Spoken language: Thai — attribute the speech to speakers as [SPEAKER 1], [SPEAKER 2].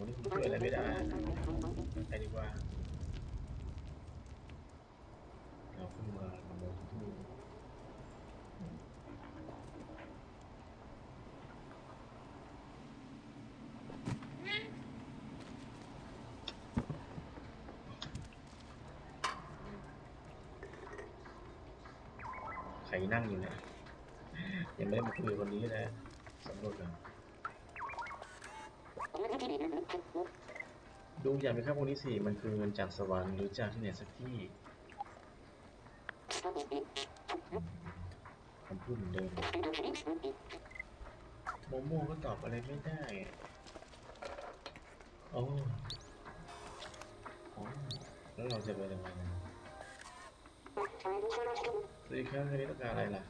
[SPEAKER 1] วันนี้ผมช่วยอะไรไม่ได้ไปดีกว่าเราขึ้นมาขโมยที่นี่ใครนั่งอยู่เนี่ยยังไม่ได้มาคุยคนนี้เลยสำรวจกัน ดูอย่างเป็นครับวันนี้สิมันคือเงินจากสวรรค์หรือจากที่ไหนสักที่คำพูดเหมือนเดิมโมโม่ก็ตอบอะไรไม่ได้โอ้แล้วเราจะไปยังไงนะสวัสดีครับวันนี้ต้องการอะไรล่ะ